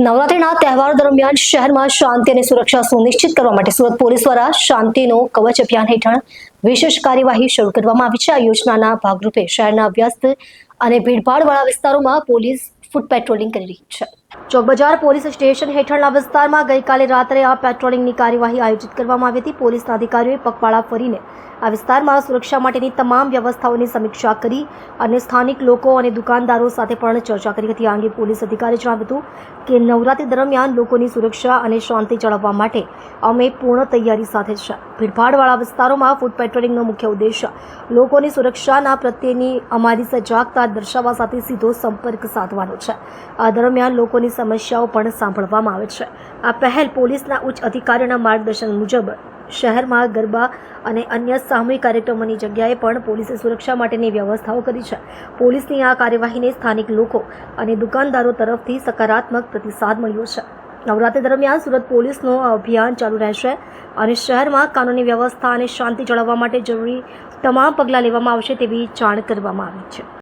નવરાત્રીના તહેવારો દરમિયાન શહેરમાં શાંતિ અને સુરક્ષા સુનિશ્ચિત કરવા માટે સુરત પોલીસ દ્વારા શાંતિનો કવચ અભિયાન હેઠળ વિશેષ કાર્યવાહી શરૂ કરવામાં આવી છે. આ યોજનાના ભાગરૂપે શહેરના વ્યસ્ત અને ભીડભાડવાળા વિસ્તારોમાં પોલીસ ફૂટ પેટ્રોલિંગ કરી રહી છે. ચોક બજાર પોલીસ સ્ટેશન હેઠળના વિસ્તારમાં ગઈકાલે રાત્રે આ પેટ્રોલિંગની કાર્યવાહી આયોજિત કરવામાં આવી હતી. પોલીસના અધિકારીઓએ પગપાળા ફરીને આ વિસ્તારમાં સુરક્ષા માટેની તમામ વ્યવસ્થાઓની સમીક્ષા કરી અને સ્થાનિક લોકો અને દુકાનદારો સાથે પણ ચર્ચા કરી હતી. આ અંગે પોલીસ અધિકારીએ જણાવ્યું હતું કે નવરાત્રી દરમિયાન લોકોની સુરક્ષા અને શાંતિ જાળવવા માટે અમે પૂર્ણ તૈયારી સાથે છે. ભીડભાડવાળા વિસ્તારોમાં ફૂડ પેટ્રોલિંગનો મુખ્ય ઉદ્દેશ લોકોની સુરક્ષાના પ્રત્યેની અમારી સજાગતા દર્શાવવા સાથે સીધો સંપર્ક સાધવાનો છે. આ દરમિયાન લોકોની સમસ્યાઓ પણ સાંભળવામાં આવે છે. આ પહેલ પોલીસના ઉચ્ચ અધિકારીઓના માર્ગદર્શન મુજબ શહેરમાં ગરબા અને અન્ય સામૂહિક કાર્યક્રમોની જગ્યાએ પણ પોલીસે સુરક્ષા માટેની વ્યવસ્થાઓ કરી છે. પોલીસની આ કાર્યવાહીને સ્થાનિક લોકો અને દુકાનદારો તરફથી સકારાત્મક પ્રતિસાદ મળ્યો છે. નવરાત્રી દરમિયાન સુરત પોલીસનું અભિયાન ચાલુ રહેશે અને શહેરમાં કાનૂની વ્યવસ્થા અને શાંતિ જાળવવા માટે જરૂરી તમામ પગલાં લેવામાં આવશે તેવી જાણ કરવામાં આવી છે.